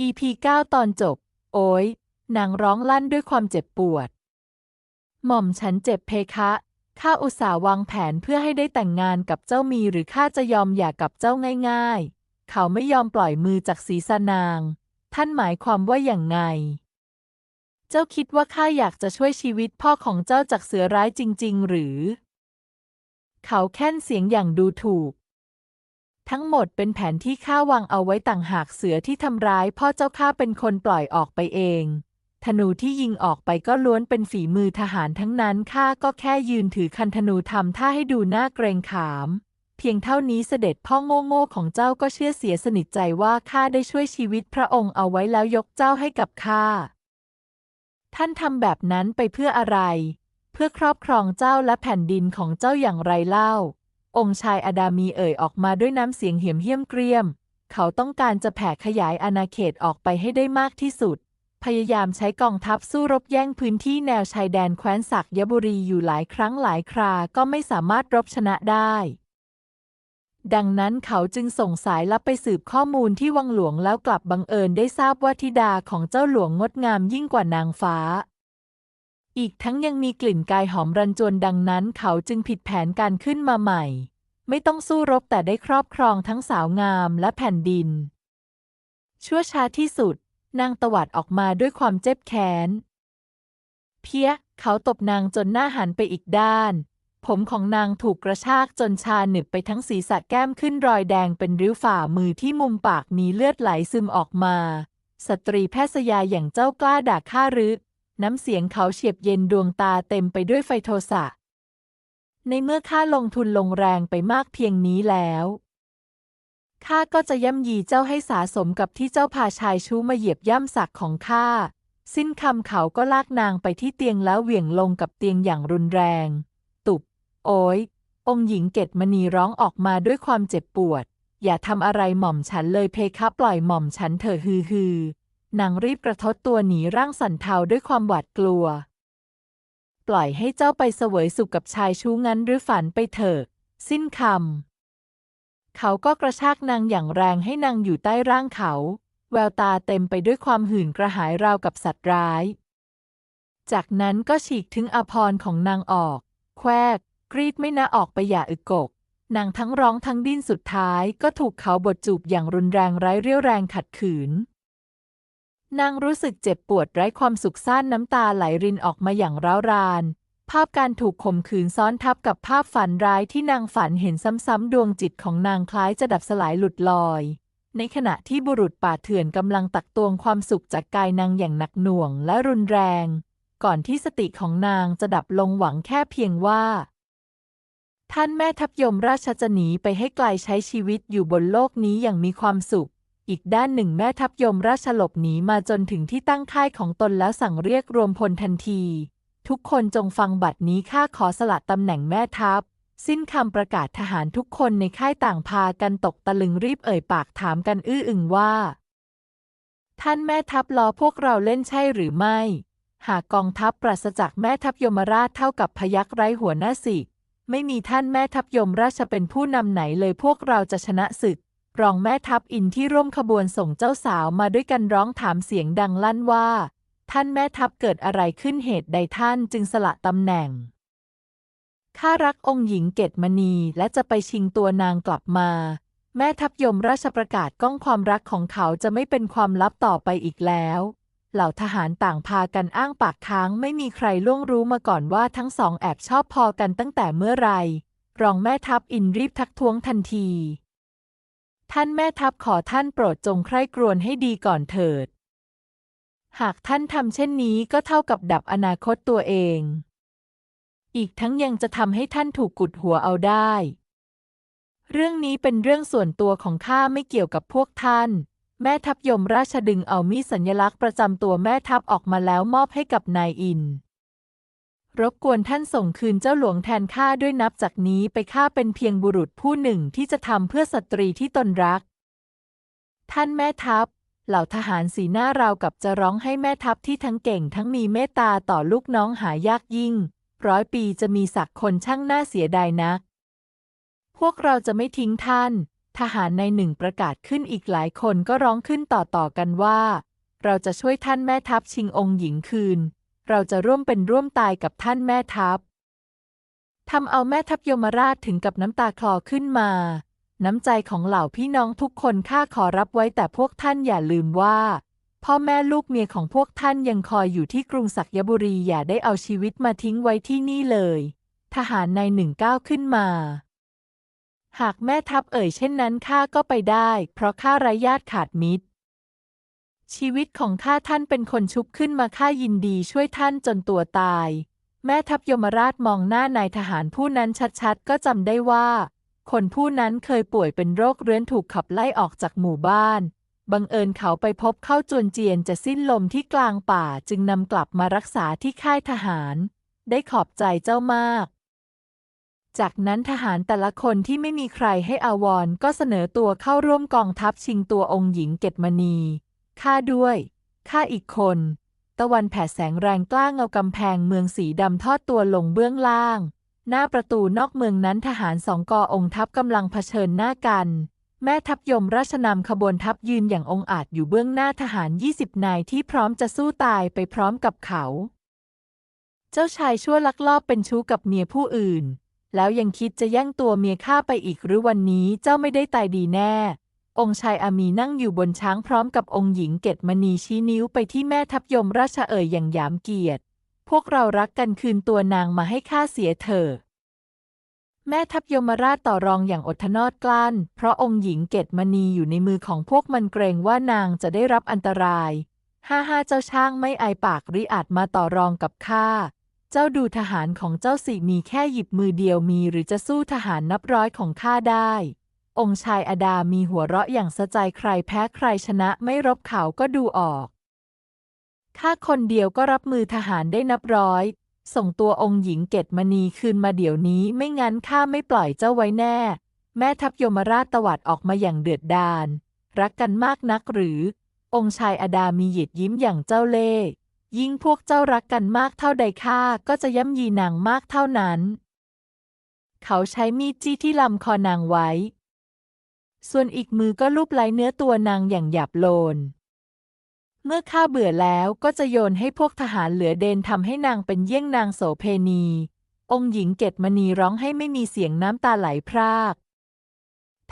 EP 9 ตอนจบ โอ้ยนางร้องลั่นด้วยความเจ็บปวด หม่อมฉันเจ็บเพคะ ข้าอุตส่าห์วางแผนเพื่อให้ได้แต่งงานกับเจ้ามีหรือข้าจะยอมหย่ากับเจ้าง่าย ๆ เขาไม่ยอมปล่อยมือจากศีรษะนาง ท่านหมายความว่าอย่างไง เจ้าคิดว่าข้าอยากจะช่วยชีวิตพ่อของเจ้าจากเสือร้ายจริง ๆ หรือ เขาแค้นเสียงอย่างดูถูก ทั้งหมดเป็นแผนที่ข้าวางเอาไว้ต่างหากเสือที่ทำร้ายพ่อเจ้าข้าเป็นคนปล่อยออกไปเอง ธนูที่ยิงออกไปก็ล้วนเป็นฝีมือทหารทั้งนั้นข้าก็แค่ยืนถือคันธนูทำท่าให้ดูน่าเกรงขาม เพียงเท่านี้เสด็จพ่อโง่ๆของเจ้าก็เชื่อเสียสนิทใจว่าข้าได้ช่วยชีวิตพระองค์เอาไว้แล้วยกเจ้าให้กับข้า ท่านทำแบบนั้นไปเพื่ออะไร เพื่อครอบครองเจ้าและแผ่นดินของเจ้าอย่างไรเล่า องค์ชายอดามีเอ่ยออกมาด้วยน้ำเสียงเหี่ยมเหี้ยมเกรียม เขาต้องการจะแผ่ขยายอาณาเขตออกไปให้ได้มากที่สุด พยายามใช้กองทัพสู้รบแย่งพื้นที่แนวชายแดนแคว้นศักยบุรีอยู่หลายครั้งหลายครา ก็ไม่สามารถรบชนะได้ ดังนั้นเขาจึงส่งสายลับไปสืบข้อมูลที่วังหลวงแล้วกลับบังเอิญได้ทราบว่าธิดาของเจ้าหลวงงดงามยิ่งกว่านางฟ้าอีกทั้งยังมีกลิ่นกายหอมรันจวนดังนั้นเขาจึงผิดแผนการขึ้นมาใหม่ ไม่ต้องสู้รบแต่ได้ครอบครองทั้งสาวงามและแผ่นดิน ชั่วช้าที่สุด นางตวัดออกมาด้วยความเจ็บแค้น เพี้ย เขาตบนางจนหน้าหันไปอีกด้าน ผมของนางถูกกระชากจนชาหนึบไปทั้งศีรษะแก้มขึ้นรอยแดงเป็นริ้วฝ่ามือที่มุมปากมีเลือดไหลซึมออกมา สตรีแพทย์ยาอย่างเจ้ากล้าด่าข้ารือน้ำเสียงเขาเฉียบเย็นดวงตาเต็มไปด้วยไฟโทสะ ในเมื่อข้าลงทุนลงแรงไปมากเพียงนี้แล้วข้าก็จะย่ำยีเจ้าให้สาสมกับที่เจ้าพาชายชู้มาเหยียบย่ำศักดิ์ของข้า สิ้นคำเขาก็ลากนางไปที่เตียงแล้วเหวี่ยงลงกับเตียงอย่างรุนแรง ตุบ โอ้ย องหญิงเกตมณีร้องออกมาด้วยความเจ็บปวด อย่าทำอะไรหม่อมฉันเลยเพคะปล่อยหม่อมฉันเถอะฮือฮือนางรีบกระทดตัวหนีร่างสั่นเทาด้วยความหวาดกลัว ปล่อยให้เจ้าไปเสวยสุขกับชายชู้งั้นหรือฝันไปเถอะ สิ้นคำ เขาก็กระชากนางอย่างแรงให้นางอยู่ใต้ร่างเขา แววตาเต็มไปด้วยความหื่นกระหายราวกับสัตว์ร้าย จากนั้นก็ฉีกถึงอภรของนางออก แควก กรีดไม่น่าออกไปอย่าอึกกกนางทั้งร้องทั้งดิ้นสุดท้ายก็ถูกเขาบดจูบอย่างรุนแรงไร้เรี่ยวแรงขัดขืน นางรู้สึกเจ็บปวดไร้ความสุขซ่านน้ำตาไหลรินออกมาอย่างร้าวราน ภาพการถูกข่มขืนซ้อนทับกับภาพฝันร้ายที่นางฝันเห็นซ้ำๆดวงจิตของนางคล้ายจะดับสลายหลุดลอย ในขณะที่บุรุษป่าเถื่อนกำลังตักตวงความสุขจากกายนางอย่างหนักหน่วงและรุนแรง ก่อนที่สติของนางจะดับลงหวังแค่เพียงว่า ท่านแม่ทัพยมราชจะหนีไปให้ไกลใช้ชีวิตอยู่บนโลกนี้อย่างมีความสุข อีกด้านหนึ่งแม่ทัพยมราชหลบหนีมาจนถึงที่ตั้งค่ายของตนแล้วสั่งเรียกรวมพลทันที ทุกคนจงฟังบัดนี้ข้าขอสละตำแหน่งแม่ทัพ สิ้นคำประกาศทหารทุกคนในค่ายต่างพากันตกตะลึงรีบเอ่ยปากถามกันอื้ออึงว่า ท่านแม่ทัพล้อพวกเราเล่นใช่หรือไม่ หากกองทัพปราศจากแม่ทัพยมราชเท่ากับพยักไร้หัวหน้าสิกไม่มีท่านแม่ทัพยมราชเป็นผู้นำไหนเลยพวกเราจะชนะศึก รองแม่ทัพอินที่ร่วมขบวนส่งเจ้าสาวมาด้วยกันร้องถามเสียงดังลั่นว่า ท่านแม่ทัพเกิดอะไรขึ้นเหตุใดท่านจึงสละตำแหน่งข้ารักองค์หญิงเกตมณีและจะไปชิงตัวนางกลับมา แม่ทัพยมราชประกาศก้องความรักของเขาจะไม่เป็นความลับต่อไปอีกแล้ว เหล่าทหารต่างพากันอ้างปากค้างไม่มีใครล่วงรู้มาก่อนว่าทั้งสองแอบชอบพอกันตั้งแต่เมื่อไรรองแม่ทัพอินรีบทักท้วงทันที ท่านแม่ทัพขอท่านโปรดจงใคร่ครวญให้ดีก่อนเถิด หากท่านทำเช่นนี้ก็เท่ากับดับอนาคตตัวเอง อีกทั้งยังจะทำให้ท่านถูกกุดหัวเอาได้ เรื่องนี้เป็นเรื่องส่วนตัวของข้าไม่เกี่ยวกับพวกท่าน แม่ทัพยมราชดึงเอามีสัญลักษณ์ประจำตัวแม่ทัพออกมาแล้วมอบให้กับนายอิน รบกวนท่านส่งคืนเจ้าหลวงแทนข้าด้วยนับจากนี้ไปข้าเป็นเพียงบุรุษผู้หนึ่งที่จะทำเพื่อสตรีที่ตนรัก ท่านแม่ทัพ เหล่าทหารสีหน้าราวกับจะร้องให้แม่ทัพที่ทั้งเก่งทั้งมีเมตตาต่อลูกน้องหายากยิ่ง ร้อยปีจะมีศักคนช่างน่าเสียดายนัก พวกเราจะไม่ทิ้งท่าน ทหารในหนึ่งประกาศขึ้นอีกหลายคนก็ร้องขึ้นต่อๆกันว่า เราจะช่วยท่านแม่ทัพชิงองค์หญิงคืน เราจะร่วมเป็นร่วมตายกับท่านแม่ทัพทำเอาแม่ทัพยมราชถึงกับน้ำตาคลอขึ้นมา น้ำใจของเหล่าพี่น้องทุกคนข้าขอรับไว้แต่พวกท่านอย่าลืมว่า พ่อแม่ลูกเมียของพวกท่านยังคอยอยู่ที่กรุงศักยบุรีอย่าได้เอาชีวิตมาทิ้งไว้ที่นี่เลย ทหารในหนึ่งก้าวขึ้นมา หากแม่ทัพเอ่ยเช่นนั้นข้าก็ไปได้ เพราะข้าไร้ญาติขาดมิตร ชีวิตของข้าท่านเป็นคนชุบขึ้นมาข้ายินดีช่วยท่านจนตัวตาย แม่ทัพยมราชมองหน้านายทหารผู้นั้นชัดๆ ก็จำได้ว่า คนผู้นั้นเคยป่วยเป็นโรคเรื้อนถูกขับไล่ออกจากหมู่บ้าน บังเอิญเขาไปพบเข้าจวนเจียนจะสิ้นลมที่กลางป่าจึงนำกลับมารักษาที่ค่ายทหาร ได้ขอบใจเจ้ามาก จากนั้นทหารแต่ละคนที่ไม่มีใครให้อาวรก็เสนอตัวเข้าร่วมกองทัพชิงตัวองค์หญิงเกตมณี ข้าด้วยข้าอีกคน ตะวันแผ่แสงแรงกล้าเงากำแพงเมืองสีดำทอดตัวลงเบื้องล่าง หน้าประตูนอกเมืองนั้นทหารสองกอองทัพกำลังเผชิญหน้ากัน แม่ทัพยมราชนำขบวนทัพยืนอย่างองอาจอยู่เบื้องหน้าทหาร20นายที่พร้อมจะสู้ตายไปพร้อมกับเขา เจ้าชายชั่วลักลอบเป็นชู้กับเมียผู้อื่น แล้วยังคิดจะแย่งตัวเมียข้าไปอีกหรือวันนี้เจ้าไม่ได้ตายดีแน่ องค์ชายอามีนั่งอยู่บนช้างพร้อมกับองค์หญิงเกตมณีชี้นิ้วไปที่แม่ทัพยมราชเอ่ยอย่างหยามเกียรติ พวกเรารักกันคืนตัวนางมาให้ข้าเสียเถอะแม่ทัพยมราชต่อรองอย่างอดทนอดกลั้น เพราะองค์หญิงเกตมณีอยู่ในมือของพวกมันเกรงว่านางจะได้รับอันตราย ห้าห้าเจ้าช่างไม่อายปากริอาจมาต่อรองกับข้า เจ้าดูทหารของเจ้าสิมีแค่หยิบมือเดียวมีหรือจะสู้ทหารนับร้อยของข้าได้ องค์ชายอดามีหัวเราะอย่างสะใจใครแพ้ใครชนะไม่รบเขาก็ดูออก ข้าคนเดียวก็รับมือทหารได้นับร้อย ส่งตัวองค์หญิงเกตมณีคืนมาเดี๋ยวนี้ไม่งั้นข้าไม่ปล่อยเจ้าไว้แน่ แม่ทัพยมราชตวัดออกมาอย่างเดือดดาล รักกันมากนักหรือ องค์ชายอดามีหยิดยิ้มอย่างเจ้าเล่ห์ยิ่งพวกเจ้ารักกันมากเท่าใดข้าก็จะย่ำยีนางมากเท่านั้น เขาใช้มีดจี้ที่ลำคอนางไว้ ส่วนอีกมือก็ลูบไล้เนื้อตัวนางอย่างหยาบโลน เมื่อข้าเบื่อแล้วก็จะโยนให้พวกทหารเหลือเดนทำให้นางเป็นเยี่ยงนางโสเพณี องค์หญิงเกตมณีร้องให้ไม่มีเสียงน้ำตาไหลพราก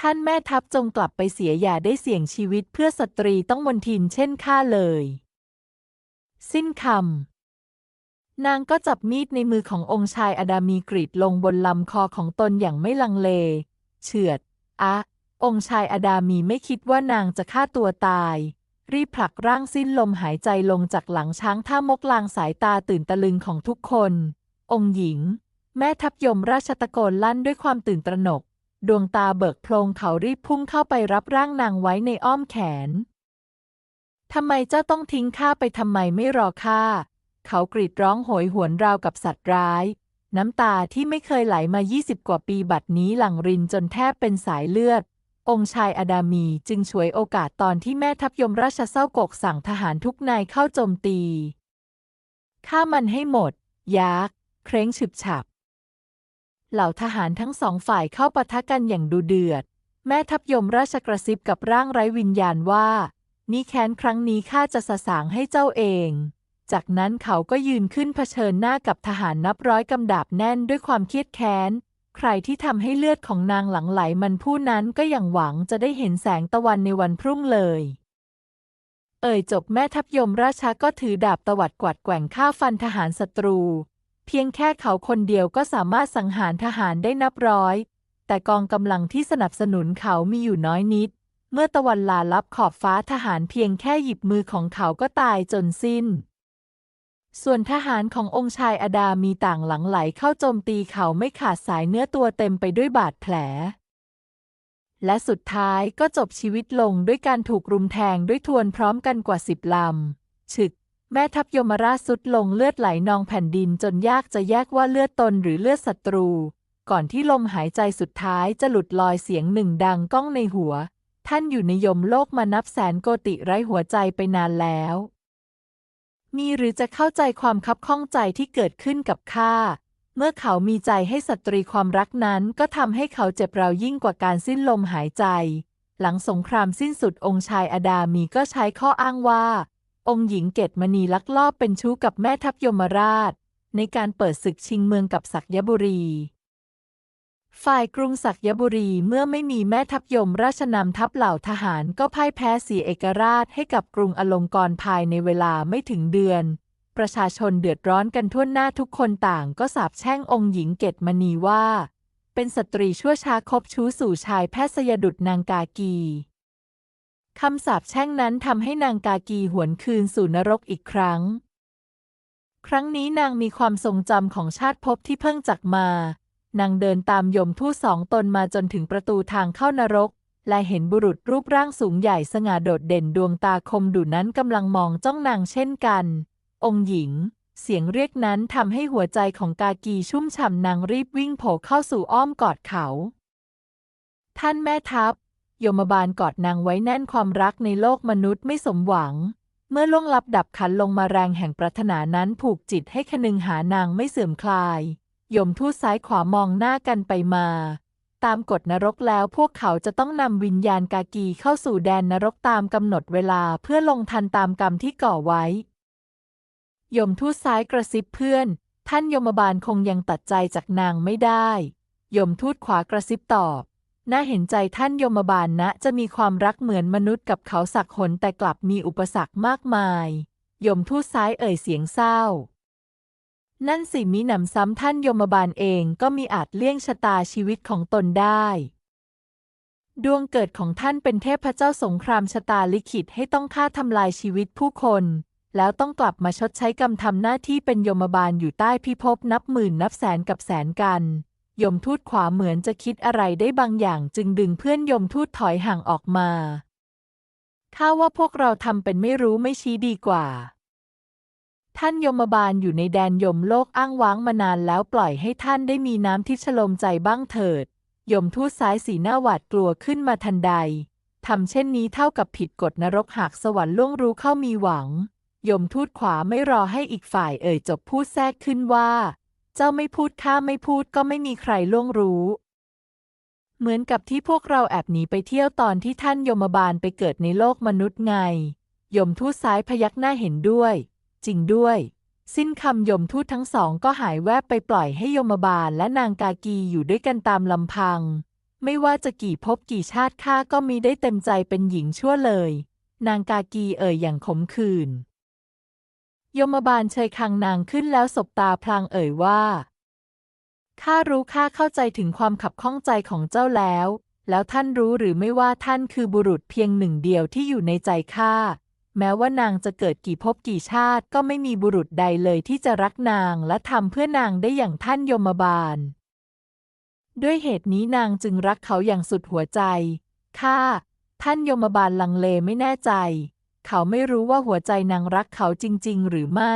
ท่านแม่ทัพจงกลับไปเสียอย่าได้เสี่ยงชีวิตเพื่อสตรีต้องมนทินเช่นข้าเลย สิ้นคำนางก็จับมีดในมือขององค์ชายอดามีกรีดลงบนลำคอของตนอย่างไม่ลังเล เฉือด อะ องค์ชายอดามีไม่คิดว่านางจะฆ่าตัวตาย รีบผลักร่างสิ้นลมหายใจลงจากหลังช้างท่ามกลางสายตาตื่นตะลึงของทุกคน องค์หญิง แม่ทัพยมราชตะโกนลั่นด้วยความตื่นตระหนก ดวงตาเบิกโพลงเขารีบพุ่งเข้าไปรับร่างนางไว้ในอ้อมแขนทำไมเจ้าต้องทิ้งข้าไปทำไมไม่รอข้า เขากรีดร้องโหยหวนราวกับสัตว์ร้าย น้ำตาที่ไม่เคยไหลมา 20 กว่าปีบัดนี้หลั่งรินจนแทบเป็นสายเลือด องค์ชายอดามีจึงฉวยโอกาสตอนที่แม่ทัพยมราชเศร้ากกสั่งทหารทุกนายเข้าโจมตี ฆ่ามันให้หมด ยักษ์เคร้งฉึบฉับ เหล่าทหารทั้งสองฝ่ายเข้าปะทะกันอย่างดูเดือด แม่ทัพยมราชกระซิบกับร่างไร้วิญญาณว่า นี่แค้นครั้งนี้ข้าจะสสางให้เจ้าเอง จากนั้นเขาก็ยืนขึ้นเผชิญหน้ากับทหารนับร้อยกำดาบแน่นด้วยความเครียดแค้น ใครที่ทำให้เลือดของนางหลังไหลมันผู้นั้นก็อย่างหวังจะได้เห็นแสงตะวันในวันพรุ่งเลย เอ่ยจบแม่ทัพยมราชาก็ถือดาบตวัดกวัดแกว่งฆ่าฟันทหารศัตรู เพียงแค่เขาคนเดียวก็สามารถสังหารทหารได้นับร้อย แต่กองกำลังที่สนับสนุนเขามีอยู่น้อยนิด เมื่อตะวันลาลับขอบฟ้าทหารเพียงแค่หยิบมือของเขาก็ตายจนสิ้น ส่วนทหารขององค์ชายอดามีต่างหลังไหลเข้าโจมตีเขาไม่ขาดสายเนื้อตัวเต็มไปด้วยบาดแผล และสุดท้ายก็จบชีวิตลงด้วยการถูกรุมแทงด้วยทวนพร้อมกันกว่าสิบลำ ฉึก แม่ทัพยมราชสุดลงเลือดไหลนองแผ่นดินจนยากจะแยกว่าเลือดตนหรือเลือดศัตรู ก่อนที่ลมหายใจสุดท้ายจะหลุดลอยเสียงหนึ่งดังก้องในหัว ท่านอยู่ในยมโลกมานับแสนโกติไร้หัวใจไปนานแล้ว มีหรือจะเข้าใจความคับข้องใจที่เกิดขึ้นกับข้า เมื่อเขามีใจให้สตรีความรักนั้นก็ทำให้เขาเจ็บเรายิ่งกว่าการสิ้นลมหายใจ หลังสงครามสิ้นสุดองค์ชายอดามีก็ใช้ข้ออ้างว่า องค์หญิงเกตมณีลักลอบเป็นชู้กับแม่ทัพยมราช ในการเปิดศึกชิงเมืองกับศักยบุรี ฝ่ายกรุงศักยบุรีเมื่อไม่มีแม่ทัพยมราชนำทัพเหล่าทหารก็พ่ายแพ้เสียเอกราชให้กับกรุงอลงกร์ภายในเวลาไม่ถึงเดือน ประชาชนเดือดร้อนกันทั่วหน้าทุกคนต่างก็สาปแช่งองค์หญิงเกตมณีว่า เป็นสตรีชั่วช้าคบชู้สู่ชายแพทย์สยดุดนางกากีคำสาปแช่งนั้นทำให้นางกากีหวนคืนสู่นรกอีกครั้ง ครั้งนี้นางมีความทรงจำของชาติภพที่เพิ่งจากมา นางเดินตามยมทูตสองตนมาจนถึงประตูทางเข้านรก และเห็นบุรุษรูปร่างสูงใหญ่สง่าโดดเด่นดวงตาคมดุนั้นกำลังมองจ้องนางเช่นกัน องค์หญิง เสียงเรียกนั้นทำให้หัวใจของกากีชุ่มฉ่ำนางรีบวิ่งโผล่เข้าสู่อ้อมกอดเขา ท่านแม่ทัพ ยมบาลกอดนางไว้แน่นความรักในโลกมนุษย์ไม่สมหวังเมื่อล่วงลับดับขันลงมาแรงแห่งปรารถนานั้นผูกจิตให้คนึงหานางไม่เสื่อมคลาย ยมทูตซ้ายขวามองหน้ากันไปมา ตามกฎนรกแล้วพวกเขาจะต้องนำวิญญาณกากีเข้าสู่แดนนรกตามกำหนดเวลาเพื่อลงทันตามกรรมที่ก่อไว้ ยมทูตซ้ายกระซิบเพื่อน ท่านยมบาลคงยังตัดใจจากนางไม่ได้ ยมทูตขวากระซิบตอบน่าเห็นใจท่านยมบาลนะ จะมีความรักเหมือนมนุษย์กับเขาสักหนแต่กลับมีอุปสรรคมากมาย ยมทูตซ้ายเอ่ยเสียงเศร้า นั่นสิมิหนำซ้ำท่านยมบาลเองก็มีอาจเลี่ยงชะตาชีวิตของตนได้ ดวงเกิดของท่านเป็นเทพเจ้าสงครามชะตาลิขิตให้ต้องฆ่าทำลายชีวิตผู้คน แล้วต้องกลับมาชดใช้กรรมทำหน้าที่เป็นยมบาลอยู่ใต้พิภพนับหมื่นนับแสนกับแสนกัน ยมทูตขวาเหมือนจะคิดอะไรได้บางอย่างจึงดึงเพื่อนยมทูตถอยห่างออกมาข้าว่าพวกเราทำเป็นไม่รู้ไม่ชี้ดีกว่า ท่านยมบาลอยู่ในแดนยมโลกอ้างว้างมานานแล้วปล่อยให้ท่านได้มีน้ำทิพย์ชโลมใจบ้างเถิด ยมทูตซ้ายสีหน้าหวาดกลัวขึ้นมาทันใดทำเช่นนี้เท่ากับผิดกฎนรกหากสวรรค์ล่วงรู้เข้ามีหวัง ยมทูตขวาไม่รอให้อีกฝ่ายเอ่ยจบพูดแทรกขึ้นว่า เจ้าไม่พูดข้าไม่พูดก็ไม่มีใครล่วงรู้ เหมือนกับที่พวกเราแอบหนีไปเที่ยวตอนที่ท่านยมบาลไปเกิดในโลกมนุษย์ไง ยมทูตซ้ายพยักหน้าเห็นด้วย จริงด้วย สิ้นคำยมทูตทั้งสองก็หายแวบไปปล่อยให้ยมบาลและนางกากีอยู่ด้วยกันตามลำพัง ไม่ว่าจะกี่ภพกี่ชาติข้าก็มีได้เต็มใจเป็นหญิงชั่วเลย นางกากีเอ่ยอย่างขมขื่นยมบาลเชยคังนางขึ้นแล้วสบตาพลางเอ่ยว่าข้ารู้ข้าเข้าใจถึงความขับข้องใจของเจ้าแล้ว แล้วท่านรู้หรือไม่ว่าท่านคือบุรุษเพียงหนึ่งเดียวที่อยู่ในใจข้า แม้ว่านางจะเกิดกี่ภพกี่ชาติก็ไม่มีบุรุษใดเลยที่จะรักนางและทำเพื่อนางได้อย่างท่านยมบาล ด้วยเหตุนี้นางจึงรักเขาอย่างสุดหัวใจ ข้า ท่านยมบาลลังเลไม่แน่ใจ เขาไม่รู้ว่าหัวใจนางรักเขาจริง ๆ หรือไม่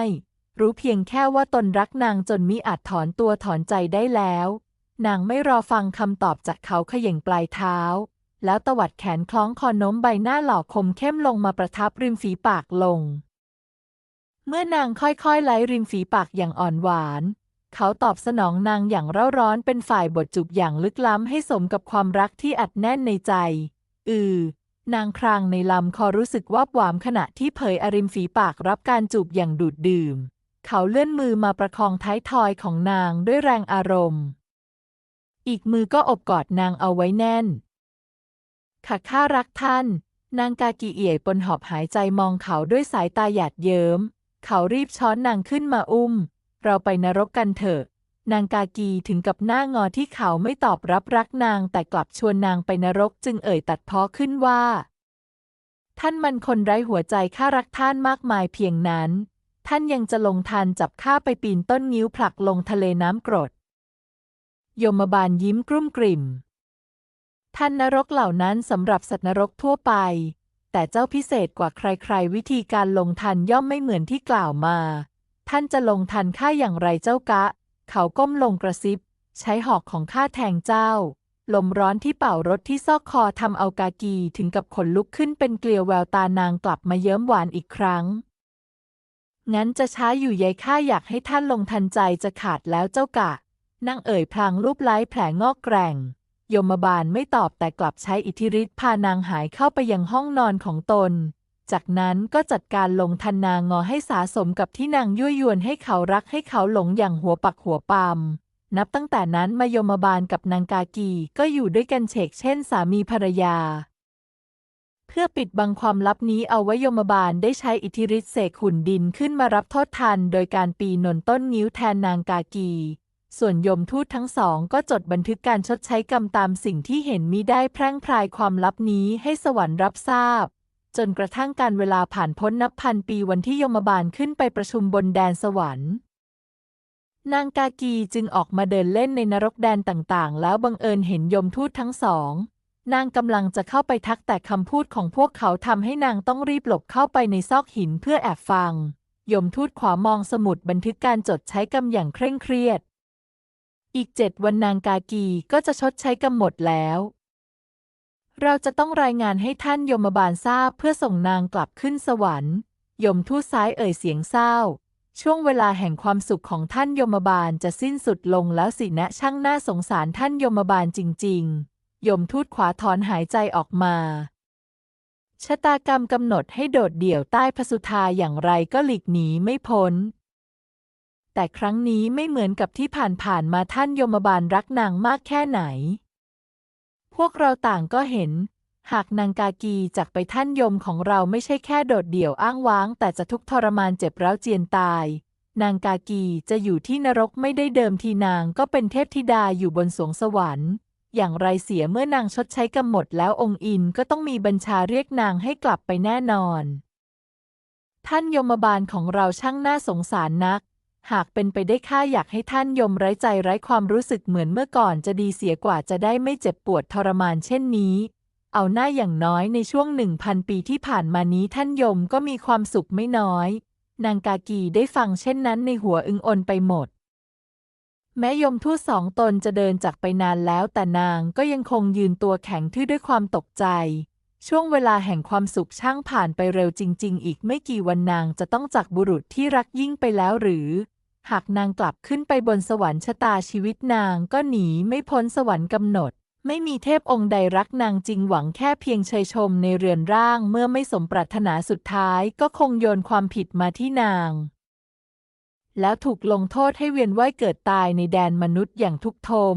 รู้เพียงแค่ว่าตนรักนางจนมิอาจถอนตัวถอนใจได้แล้ว นางไม่รอฟังคำตอบจากเขาเขย่งปลายเท้า แล้วตวัดแขนคล้องคอโน้มใบหน้าหล่อคมเข้มลงมาประทับริมฝีปากลง เมื่อนางค่อยๆไล้ริมฝีปากอย่างอ่อนหวาน เขาตอบสนองนางอย่างเร่าร้อนเป็นฝ่ายบทจูบอย่างลึกล้ำให้สมกับความรักที่อัดแน่นในใจ อือนางครางในลำคอรู้สึกว่าบหวามขณะที่เผยอริมฝีปากรับการจูบอย่างดูดดื่ม เขาเลื่อนมือมาประคองท้ายทอยของนางด้วยแรงอารมณ์ อีกมือก็อบกอดนางเอาไว้แน่น ข้าข้ารักท่าน นางกากีเอี่ยปนหอบหายใจมองเขาด้วยสายตาหยาดเยิ้ม เขารีบช้อนนางขึ้นมาอุ้ม เราไปนรกกันเถอะ นางกากีถึงกับหน้างอที่เขาไม่ตอบรับรักนางแต่กลับชวนนางไปนรกจึงเอ่ยตัดพ้อขึ้นว่า ท่านมันคนไร้หัวใจข้ารักท่านมากมายเพียงนั้น ท่านยังจะลงทันจับข้าไปปีนต้นงิ้วผลักลงทะเลน้ำกรด ยมบาลยิ้มกรุ่มกริ่ม ท่านนรกเหล่านั้นสำหรับสัตว์นรกทั่วไป แต่เจ้าพิเศษกว่าใครๆ วิธีการลงทันย่อมไม่เหมือนที่กล่าวมา ท่านจะลงทันข้าอย่างไรเจ้ากะ เขาก้มลงกระซิบ ใช้หอกของข้าแทงเจ้า ลมร้อนที่เป่ารถที่ซอกคอทำเอากากีถึงกับขนลุกขึ้นเป็นเกลียวแววตานางกลับมาเยิ้มหวานอีกครั้ง งั้นจะช้าอยู่ใยข้าอยากให้ท่านลงทันใจจะขาดแล้วเจ้ากะนางเอ่ยพลางรูปไล้แผลงอกแกร่ง ยมบาลไม่ตอบแต่กลับใช้อิทธิฤทธิ์พานางหายเข้าไปยังห้องนอนของตน จากนั้นก็จัดการลงทันนางงอให้สาสมกับที่นางยั่วยวนให้เขารักให้เขาหลงอย่างหัวปักหัวปามนับตั้งแต่นั้นมายมบาลกับนางกากีก็อยู่ด้วยกันเฉกเช่นสามีภรรยา เพื่อปิดบังความลับนี้เอาไว้ยมบาลได้ใช้อิทธิฤทธิ์เสกหุ่นดินขึ้นมารับโทษทัน โดยการปีนนต้นนิ้วแทนนางกากี ส่วนยมทูตทั้งสองก็จดบันทึกการชดใช้กรรมตามสิ่งที่เห็นมิได้แพร่งพรายความลับนี้ให้สวรรค์รับทราบ จนกระทั่งการเวลาผ่านพ้นนับพันปีวันที่ยมบาลขึ้นไปประชุมบนแดนสวรรค์ นางกากีจึงออกมาเดินเล่นในนรกแดนต่างๆ แล้วบังเอิญเห็นยมทูตทั้งสอง นางกำลังจะเข้าไปทักแต่คำพูดของพวกเขาทำให้นางต้องรีบหลบเข้าไปในซอกหินเพื่อแอบฟัง ยมทูตขวามองสมุดบันทึกการจดใช้กรรมอย่างเคร่งเครียด อีกเจ็ดวันนางกากีก็จะชดใช้กรรมหมดแล้ว เราจะต้องรายงานให้ท่านยมบาลทราบเพื่อส่งนางกลับขึ้นสวรรค์ ยมทูตซ้ายเอ่ยเสียงเศร้า ช่วงเวลาแห่งความสุขของท่านยมบาลจะสิ้นสุดลงแล้วสินะช่างน่าสงสารท่านยมบาลจริง ๆ ยมทูตขวาถอนหายใจออกมาชะตากรรมกำหนดให้โดดเดี่ยวใต้พระสุธาอย่างไรก็หลีกหนีไม่พ้น แต่ครั้งนี้ไม่เหมือนกับที่ผ่านๆมาท่านยมบาลรักนางมากแค่ไหน พวกเราต่างก็เห็น หากนางกากีจากไปท่านยมของเราไม่ใช่แค่โดดเดี่ยวอ้างว้าง แต่จะทุกทรมานเจ็บร้าวเจียนตาย นางกากีจะอยู่ที่นรกไม่ได้เดิมทีนางก็เป็นเทพธิดาอยู่บนสวงสวรรค์ อย่างไรเสียเมื่อนางชดใช้กรรมหมดแล้วองค์อินก็ต้องมีบัญชาเรียกนางให้กลับไปแน่นอนท่านยมบาลของเราช่างน่าสงสารนัก หากเป็นไปได้ข้าอยากให้ท่านยมไร้ใจไร้ความรู้สึกเหมือนเมื่อก่อนจะดีเสียกว่าจะได้ไม่เจ็บปวดทรมานเช่นนี้ เอาหน้าอย่างน้อยในช่วงหนึ่งพันปีที่ผ่านมานี้ท่านยมก็มีความสุขไม่น้อย นางกากีได้ฟังเช่นนั้นในหัวอึงอนไปหมด แม้ยมทูตสองตนจะเดินจากไปนานแล้วแต่นางก็ยังคงยืนตัวแข็งทื่อด้วยความตกใจ ช่วงเวลาแห่งความสุขช่างผ่านไปเร็วจริง ๆ อีกไม่กี่วันนางจะต้องจากบุรุษที่รักยิ่งไปแล้วหรือ หากนางกลับขึ้นไปบนสวรรค์ชะตาชีวิตนางก็หนีไม่พ้นสวรรค์กำหนด ไม่มีเทพองค์ใดรักนางจริงหวังแค่เพียงเชยชมในเรือนร่างเมื่อไม่สมปรารถนาสุดท้ายก็คงโยนความผิดมาที่นาง แล้วถูกลงโทษให้เวียนว่ายเกิดตายในแดนมนุษย์อย่างทุกข์ทม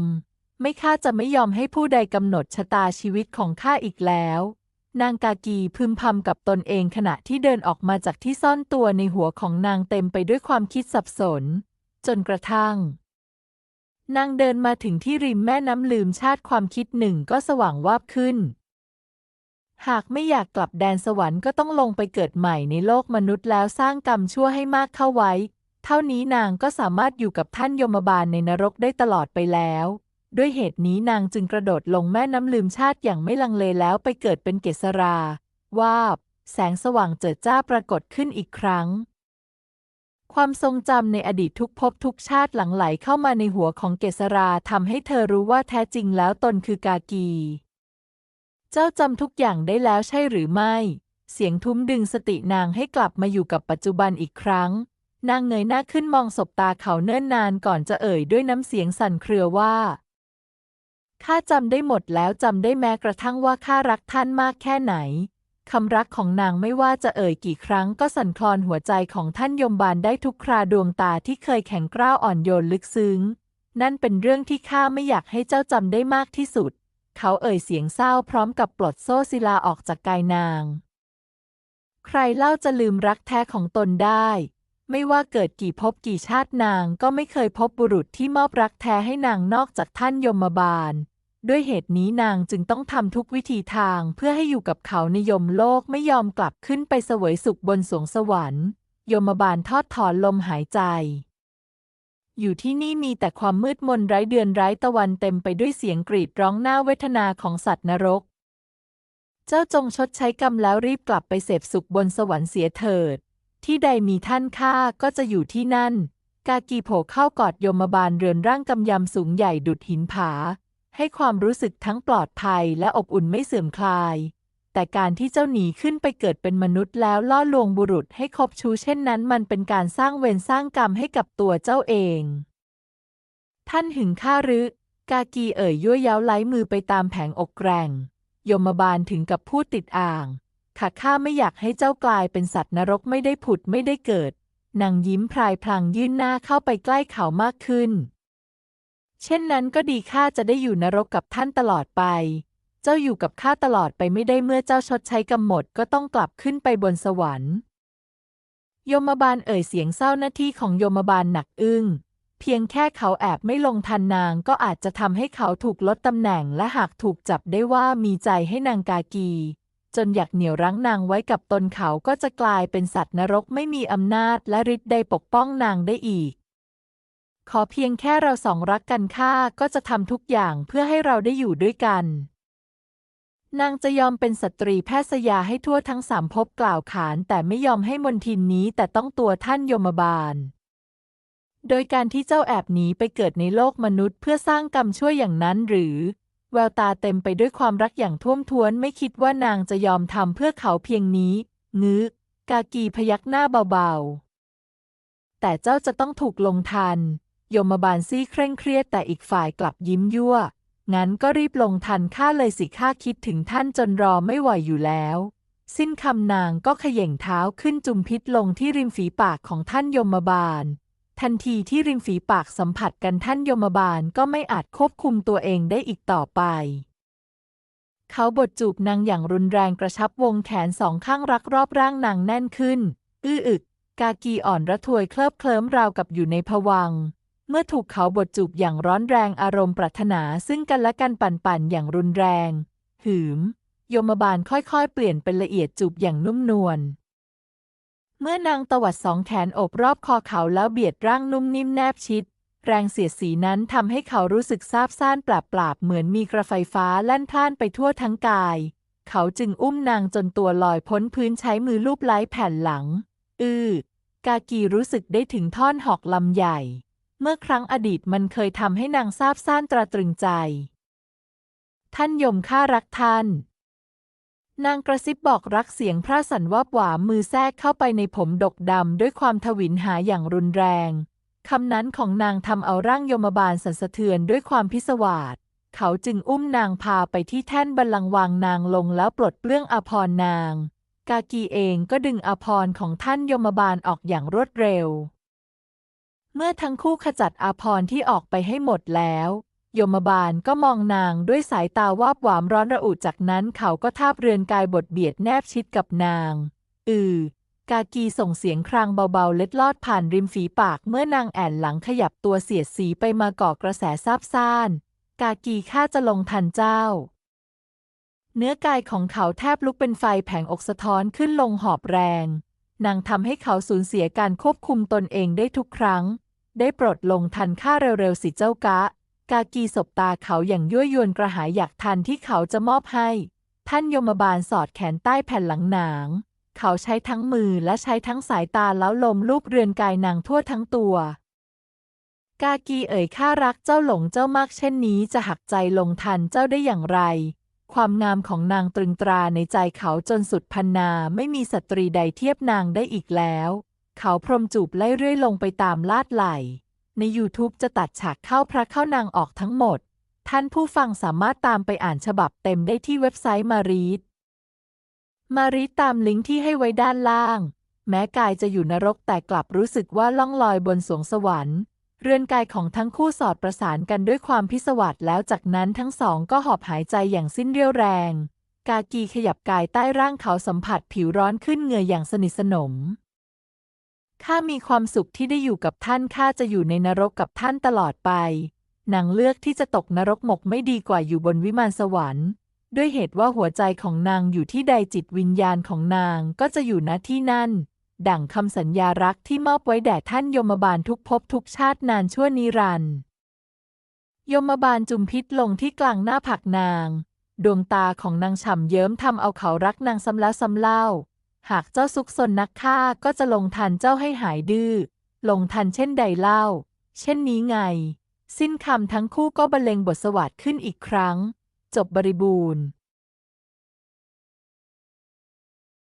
ไม่ข้าจะไม่ยอมให้ผู้ใดกำหนดชะตาชีวิตของข้าอีกแล้ว นางกากีพึมพำกับตนเองขณะที่เดินออกมาจากที่ซ่อนตัวในหัวของนางเต็มไปด้วยความคิดสับสน จนกระทั่ง นางเดินมาถึงที่ริมแม่น้ำลืมชาติความคิดหนึ่งก็สว่างวาบขึ้น หากไม่อยากกลับแดนสวรรค์ก็ต้องลงไปเกิดใหม่ในโลกมนุษย์แล้วสร้างกรรมชั่วให้มากเข้าไว้ เท่านี้นางก็สามารถอยู่กับท่านยมบาลในนรกได้ตลอดไปแล้ว ด้วยเหตุนี้นางจึงกระโดดลงแม่น้ำลืมชาติอย่างไม่ลังเลแล้วไปเกิดเป็นเกษราวาบ แสงสว่างเจิดจ้าปรากฏขึ้นอีกครั้ง ความทรงจำในอดีตทุกภพทุกชาติหลั่งไหลเข้ามาในหัวของเกษราทำให้เธอรู้ว่าแท้จริงแล้วตนคือกากี เจ้าจำทุกอย่างได้แล้วใช่หรือไม่ เสียงทุ้มดึงสตินางให้กลับมาอยู่กับปัจจุบันอีกครั้ง นางเงยหน้าขึ้นมองศบตาเขาเนิ่นนานก่อนจะเอ่ยด้วยน้ำเสียงสั่นเครือว่า ข้าจำได้หมดแล้วจำได้แม้กระทั่งว่าข้ารักท่านมากแค่ไหนคำรักของนางไม่ว่าจะเอ่ยกี่ครั้งก็สั่นคลอนหัวใจของท่านยมบาลได้ทุกคราดวงตาที่เคยแข็งกร้าวอ่อนโยนลึกซึ้ง นั่นเป็นเรื่องที่ข้าไม่อยากให้เจ้าจำได้มากที่สุด เขาเอ่ยเสียงเศร้าพร้อมกับปลดโซ่ศิลาออกจากกายนาง ใครเล่าจะลืมรักแท้ของตนได้ ไม่ว่าเกิดกี่ภพกี่ชาตินางก็ไม่เคยพบบุรุษที่มอบรักแท้ให้นางนอกจากท่านยมบาล ด้วยเหตุนี้นางจึงต้องทำทุกวิธีทางเพื่อให้อยู่กับเขาในยมโลกไม่ยอมกลับขึ้นไปเสวยสุขบนสวงสวรรค์ยมบาลทอดถอนลมหายใจ อยู่ที่นี่มีแต่ความมืดมนไร้เดือนไร้ตะวันเต็มไปด้วยเสียงกรีดร้องหน่าเวทนาของสัตว์นรก เจ้าจงชดใช้กรรมแล้วรีบกลับไปเสพสุขบนสวรรค์เสียเถิด ที่ใดมีท่านข้าก็จะอยู่ที่นั่น กากีโผเข้ากอดยมบาลเรือนร่างกำยำสูงใหญ่ดุดหินผา ให้ความรู้สึกทั้งปลอดภัยและอบอุ่นไม่เสื่อมคลาย แต่การที่เจ้าหนีขึ้นไปเกิดเป็นมนุษย์แล้วล่อลวงบุรุษให้คบชู้เช่นนั้น มันเป็นการสร้างเวรสร้างกรรมให้กับตัวเจ้าเอง ท่านหึงข้าหรือกากีเอ่ยยั่วเย้าไล้มือไปตามแผงอกแกร่ง ยมบาลถึงกับพูดติดอ่างข้าข้าไม่อยากให้เจ้ากลายเป็นสัตว์นรกไม่ได้ผุดไม่ได้เกิดนางยิ้มพลายพลางยื่นหน้าเข้าไปใกล้เขามากขึ้น เช่นนั้นก็ดีข้าจะได้อยู่นรกกับท่านตลอดไป เจ้าอยู่กับข้าตลอดไปไม่ได้เมื่อเจ้าชดใช้กรรมหมดก็ต้องกลับขึ้นไปบนสวรรค์ยมบาลเอ่ยเสียงเศร้าหน้าที่ของยมบาลหนักอึ้ง เพียงแค่เขาแอบไม่ลงทันนางก็อาจจะทำให้เขาถูกลดตำแหน่งและหากถูกจับได้ว่ามีใจให้นางกากี จนอยากเหนี่ยวรั้งนางไว้กับตนเขาก็จะกลายเป็นสัตว์นรกไม่มีอำนาจและฤทธิ์ใดปกป้องนางได้อีก ขอเพียงแค่เราสองรักกันข้าก็จะทำทุกอย่างเพื่อให้เราได้อยู่ด้วยกัน นางจะยอมเป็นสตรีแพทย์ยาให้ทั่วทั้งสามภพกล่าวขาน แต่ไม่ยอมให้มนทินนี้แต่ต้องตัวท่านยมบาล โดยการที่เจ้าแอบหนีไปเกิดในโลกมนุษย์ เพื่อสร้างกรรมช่วยอย่างนั้นหรือ แววตาเต็มไปด้วยความรักอย่างท่วมท้วนไม่คิดว่านางจะยอมทำเพื่อเขาเพียงนี้งึกากีพยักหน้าเบาๆ แต่เจ้าจะต้องถูกลงทัน ยมบาลซี่เคร่งเครียดแต่อีกฝ่ายกลับยิ้มยั่ว งั้นก็รีบลงทันข้าเลยสิข้าคิดถึงท่านจนรอไม่ไหวอยู่แล้ว สิ้นคำนางก็ขย่งเท้าขึ้นจุมพิษลงที่ริมฝีปากของท่านยมบาล ทันทีที่ริมฝีปากสัมผัสกันท่านยมบาลก็ไม่อาจควบคุมตัวเองได้อีกต่อไปเขาบดจูบนางอย่างรุนแรงกระชับวงแขนสองข้างรักรอบร่างนางแน่นขึ้น อื้ออึก กากีอ่อนระทวยเคลิบเคลิ้มราวกับอยู่ในภวัง เมื่อถูกเขาบดจูบอย่างร้อนแรงอารมณ์ปรารถนาซึ่งกันและกันปั่นๆอย่างรุนแรง หืม โยมบาลค่อยๆ เปลี่ยนเป็นละเอียดจูบอย่างนุ่มนวลเมื่อนางตวัดสองแขนโอบรอบคอเขาแล้วเบียดร่างนุ่มนิ่มแนบชิด แรงเสียดสีนั้นทำให้เขารู้สึกซาบซ่านปราบๆเหมือนมีกระไฟฟ้าแล่นพล่านไปทั่วทั้งกาย เขาจึงอุ้มนางจนตัวลอยพ้นพื้นใช้มือลูบไล้แผ่นหลัง อือ กากีรู้สึกได้ถึงท่อนหอกลำใหญ่ เมื่อครั้งอดีตมันเคยทำให้นางซาบซ่านตราตรึงใจ ท่านยมข้ารักท่าน นางกระซิบบอกรักเสียงพระสันวาบหวามมือแทรกเข้าไปในผมดกดำด้วยความทวินหาอย่างรุนแรง คำนั้นของนางทำเอาร่างยมบาลสันสะเทือนด้วยความพิศวาสเขาจึงอุ้มนางพาไปที่แท่นบัลลังก์วางนางลงแล้วปลดเปลื้องอภรนาง กากีเองก็ดึงอภรของท่านยมบาลออกอย่างรวดเร็ว เมื่อทั้งคู่ขจัดอาภรณ์ที่ออกไปให้หมดแล้ว ยมบาลก็มองนางด้วยสายตาวาบหวามร้อนระอุจากนั้นเขาก็ทาบเรือนกายบทเบียดแนบชิดกับนาง อือกากีส่งเสียงครางเบาๆ เล็ดลอดผ่านริมฝีปากเมื่อนางแอนหลังขยับตัวเสียดสีไปมาก่อกระแสซาบซ่าน กากีข้าจะลงทันเจ้า เนื้อกายของเขาแทบลุกเป็นไฟแผงอกสะท้อนขึ้นลงหอบแรง นางทำให้เขาสูญเสียการควบคุมตนเองได้ทุกครั้ง ได้โปรดลงทันข้าเร็วๆสิเจ้ากะ กากีสบตาเขาอย่างยั่วยวนกระหายอยากทันที่เขาจะมอบให้ ท่านยมบาลสอดแขนใต้แผ่นหลังหนาง เขาใช้ทั้งมือและใช้ทั้งสายตาแล้วลมลูบเรือนกายนางทั่วทั้งตัว กากีเอ่ยข้ารักเจ้าหลงเจ้ามากเช่นนี้จะหักใจลงทันเจ้าได้อย่างไร ความงามของนางตรึงตราในใจเขาจนสุดพันนาไม่มีสตรีใดเทียบนางได้อีกแล้ว เขาพรมจูบไล่เรื่อยลงไปตามลาดไหล ใน YouTube จะตัดฉากเข้าพระเข้านางออกทั้งหมด ท่านผู้ฟังสามารถตามไปอ่านฉบับเต็มได้ที่เว็บไซต์มารีดมารีดตามลิงก์ที่ให้ไว้ด้านล่าง แม้กายจะอยู่นรกแต่กลับรู้สึกว่าล่องลอยบนสวงสวรรค์ เรือนกายของทั้งคู่สอดประสานกันด้วยความพิศวาสแล้วจากนั้นทั้งสองก็หอบหายใจอย่างสิ้นเรี่ยวแรง กากีขยับกายใต้ร่างเขาสัมผัสผิวร้อนขึ้นเหงื่ออย่างสนิทสนม ข้ามีความสุขที่ได้อยู่กับท่านข้าจะอยู่ในนรกกับท่านตลอดไปนางเลือกที่จะตกนรกหมกไม่ดีกว่าอยู่บนวิมานสวรรค์ ด้วยเหตุว่าหัวใจของนางอยู่ที่ใดจิตวิญญาณของนางก็จะอยู่ณที่นั่น ดั่งคำสัญญารักที่มอบไว้แด่ท่านยมบาลทุกภพทุกชาตินานชั่วนิรันดร์ยมบาลจุมพิษลงที่กลางหน้าผักนาง ดวงตาของนางฉ่ำเยิ้มทำเอาเขารักนางซ้ำแล้วซ้ำเล่า หากเจ้าซุกซนนักฆ่าก็จะลงทันเจ้าให้หายดื้อ ลงทันเช่นใดเล่า เช่นนี้ไง สิ้นคำทั้งคู่ก็บรรเลงบทสวัสดิ์ขึ้นอีกครั้ง จบบริบูรณ์